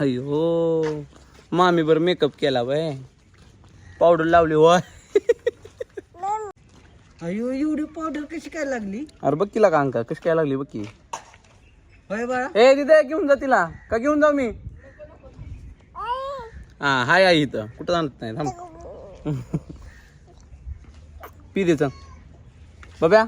अयो मामी बर मेकअप केला बाय पावडर लावली होय. अयो एवढी पावडर कशी काय लागली? अरे बघ तिला का अंका कशी काय लागली बघ की. होय बाळा. ए तिथे घेऊन जा तिला. का घेऊन जाऊ मी? हा हाय आई इथं. कुठं जाणत नाही थांब. पी देच बब्या.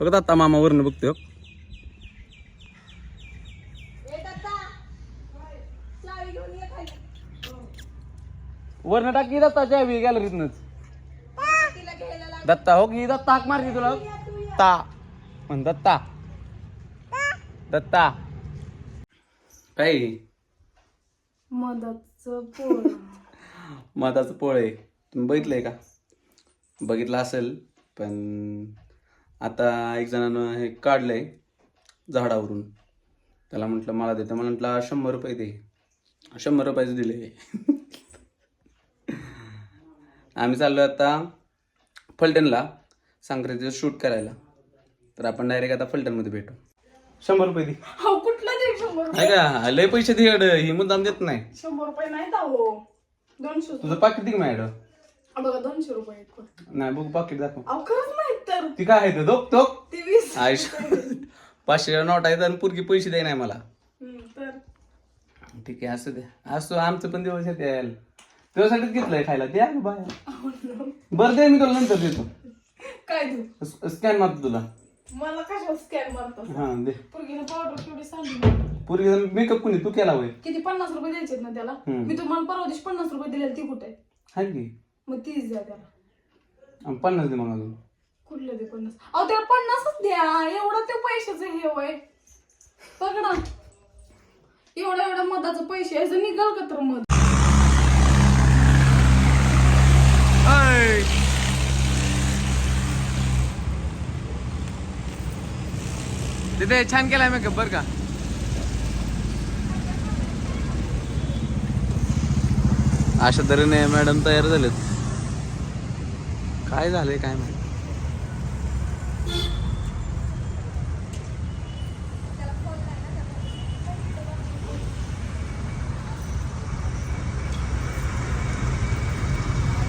बघत आता मामा वरनं बघतोय वरनं टाकी दत्ता चावी गॅलरीतनच दत्ता हो की दत्ता हाक मारली तुला. ता म्हण दत्ता. दत्ता. काय? मदतचं पोळ. मधाचं पोळ आहे. तुम्ही बघितलंय का? बघितलं असेल पण आता एक जणानं हे काढलंय झाडावरून. त्याला म्हटलं मला देतं मला म्हटलं शंभर रुपये दे. शंभर रुपयाचे दिले आम्ही चाललो आता फलटणला संक्रांतीचं शूट करायला. तर आपण डायरेक्ट आता फलटणमध्ये भेटू. शंभर रुपये दे. हो कुठला दे शंभर नाही का? लय पैसे दे ही मुद्दाम देत नाही. शंभर रुपये नाही हो दोनशे तुझं पाकिट दे हा बघा दोनशे रुपये आहेत फक्त. नाही बघ पाकिट दाखव. अहो खरंच नाही तर. ती काय आहे दोक दोक ते वीस. आयुष पाचशे नोट आहेत आणि पुरगी पैसे द्याय नाही मला. हम्म, तर. ठीक आहे असं द्या असं आमचं पण दिवस येते यायला. तुझ्यासाठीच घेतलंय खायला. द्या गं बाय बरं दे मी तुला नंतर देतो. काय देऊ? स्कॅन मारतो तुला. मला स्कॅन मारतो? हा दे. पावडर केवढी सांगितली पुरगी मेकअप कुणी तू केला होय? किती पन्नास रुपये द्यायचे ना त्याला? हम्म. मी तुम्हाला परवा दिवशी पन्नास रुपये दिलेले ती कुठे? आहे? हाय की? मग तीच द्या त्याला. आणि पन्नास दे मग अजून. कुठलं दे पन्नास? अहो त्याला पन्नासच द्या. एवढं ते पैशाचं हे वय बघ ना. एवढा एवढा मधाचं पैसे यायचं निघाल का तर मध. तिथे छान केलाय मेकअप बरं का? अशा तऱ्हेने मॅडम तयार झालेत. काय झालंय काय माहिती?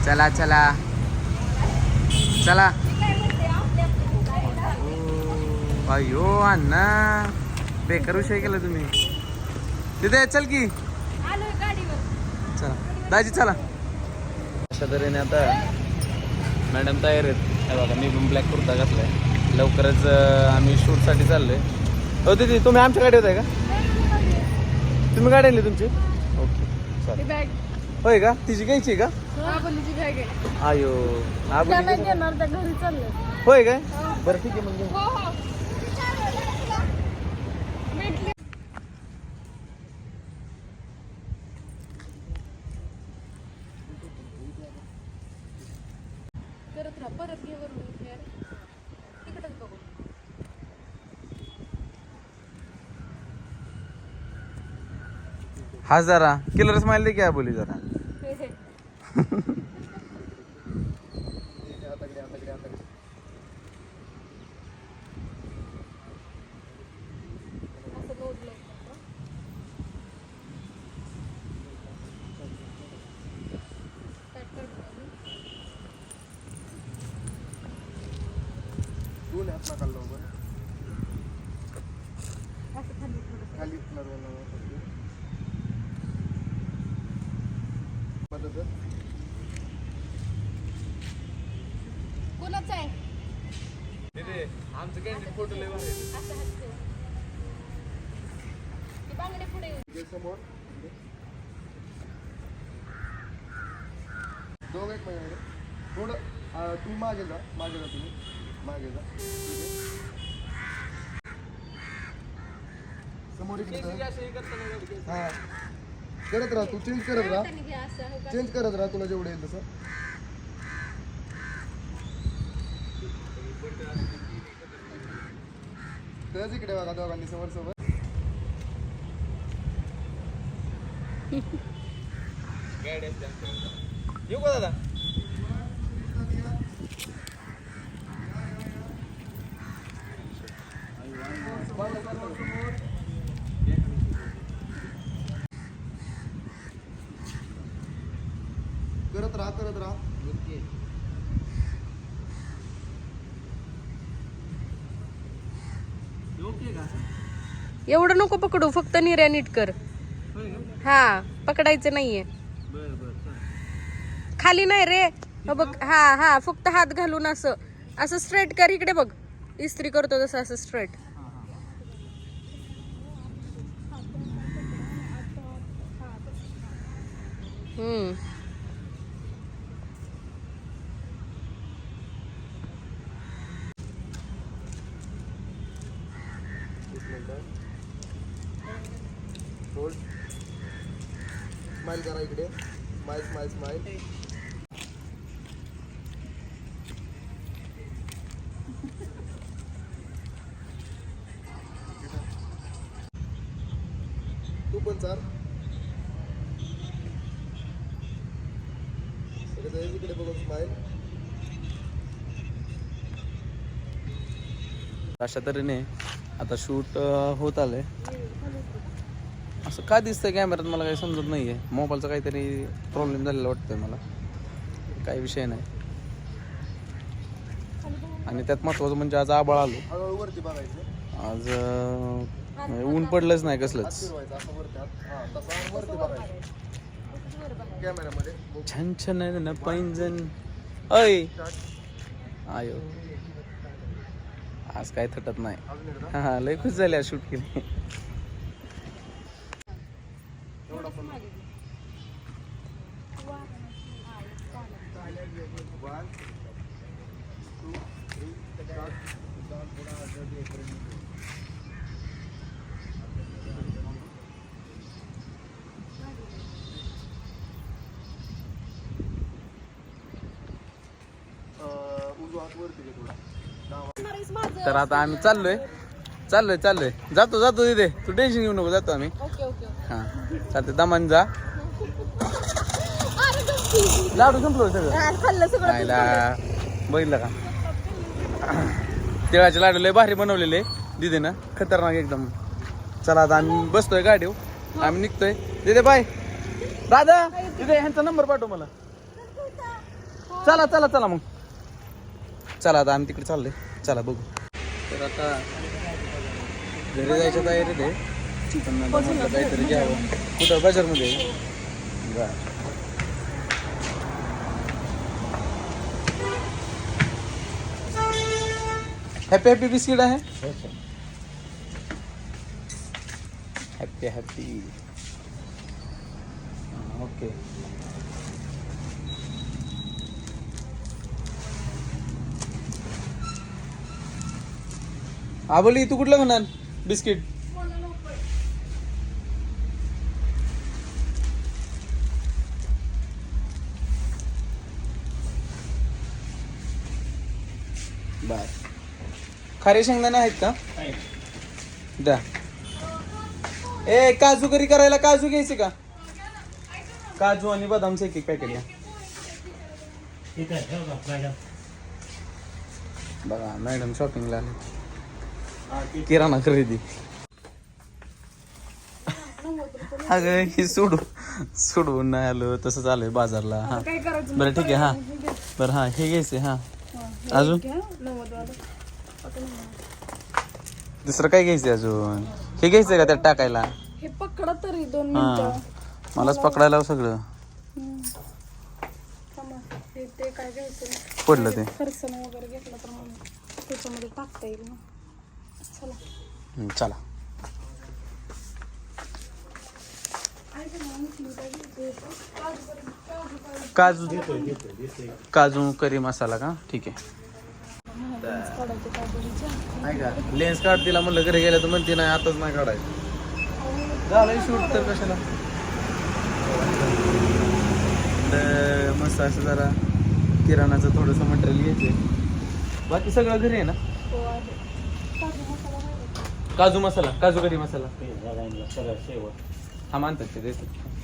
चला चला. चला. अयो अण्णा. बेकार विषय केला तुम्ही. तिथे चल की. चला. दाजी चला. अशा तऱ्हेने आता मॅडम तयार आहेत. हे बघा मी पण ब्लॅक कुर्ता घातलाय. लवकरच अं, आम्ही शूटसाठी चाललोय. हो दीदी तुम्ही आमच्या गाडीवर आहे का? तुम्ही गाडी आणली तुमची? ओके चालेल. होय का? तिची घ्यायची आहे का? आहे. आयो. होय काय? बरं ठीक आहे मग घेऊ. हो हो भेटली करत राहा परत घे वरून फेर तिकडच बघू. हा जरा किलर स्माइल दे क्या बोली जरा. कोणाचं आहे? आमचं कॅन्टीन फोटो लय भारी आहे. असं हसते ती बांगडे पुढे येऊ. दोघं एक महिन्याकडे थोडं तुम्ही मागे जा मागे जा तुम्ही. मागे जा समोर इकडे जा. हा करत राहा तू चेंज करत राहा. असं हो का? चेंज करत राहा तुला जेवढं येईल तसं. त्याच इकडे बघा दोघांनी समोर समोर. येऊ का दादा? करत राहा. एवढं नको पकडू फक्त निर्या नीट कर. हा पकडायचं नाहीये. खाली नाही रे. बघ हा हा फक्त हात घालून असं असं स्ट्रेट कर इकडे बघ. इस्त्री करतो तसं असं स्ट्रेट हम्म. स्माइल करा इकडे. स्माइल स्माइल स्माइल तू पण चाल. इकडे बघून स्माइल अशा तऱ्हेने आता शूट होत आलंय. असं का दिसतंय कॅमेऱ्यात मला काही समजत नाही आहे मोबाईलचा काहीतरी प्रॉब्लेम झालेला वाटतंय मला. काही विषय नाही. आणि त्यात महत्वाचं म्हणजे आज आबाळ आलो. आज म्हणजे ऊन पडलंच नाही कसलंच. छान छान आहे ना पैंजण अय आयो. आज काय थटत नाही. हां हा लय खुश झाले शूट केली. वन टू थ्री तर आता आम्ही चाललोय. चाललोय चाललोय. जातो जातो तिथे तू टेन्शन घेऊ नको जातो आम्ही. हा. चालते दमान जा. लाडू संपलो सगळं. खायला बघितलं का? तिळाचे लाडू लय भारी बनवलेले दिदे ना खतरनाक एकदम. चला आता आम्ही बसतोय गाडीवर. आम्ही निघतोय. दिदे बाय. दादा दिदे ह्यांचा नंबर पाठव मला. चला चला चला मग. चला आता आम्ही तिकडे चाललोय. चला बघू. तर आता घरी जायच्या तयारीत आहे. म्हटलं काहीतरी घ्यावं. कुठं? बाजारमध्ये? बरं. हॅपी हॅपी बिस्किट आहे? हॅपी हॅपी ओके हा बोली तू कुठलं म्हणाल? बिस्किट बर खारे शेंगदाणे आहेत का? द्या. ए काजू करी करायला काजू घ्यायचे का? काजू आणि बदामचे एक एक पॅकेट घ्या बघा मॅडम शॉपिंगला आले. किराणा खरेदी. अगं हे सोडू सोडवून नाही आलो तसंच आलोय बाजारला हा. काय करायचं? बरं ठीक आहे हा. बरं हा हे घ्यायचे हा. अजून? दुसरं काय घ्यायचंय अजून? हे घ्यायचंय का त्यात टाकायला? हे पकडा तरी दोन हा. मिनिटं. मलाच पकडायला लाव सगळं. थांबा. हे ते काय घ्यायचं पडलं ते. फरसाण वगैरे घेतलं तर मग त्याच्यामध्ये टाकता येईल ना चला. हम्म, चला. काजू काजू करी मसाला का? ठीक आहे. नाही का? लेन्स काढ तिला म्हणलं घरी गेलं तर म्हणते नाही आताच नाही काढायचं. झालंय शूट तर कशाला? तर मस्त असं जरा किराणाचं थोडंसं मटेरियल घ्यायचे बाकी सगळं घरी आहे ना? हो आहे. काजू मसाला नाही. काजू मसाला काजू करी मसाला. हा मानतात ते देतात.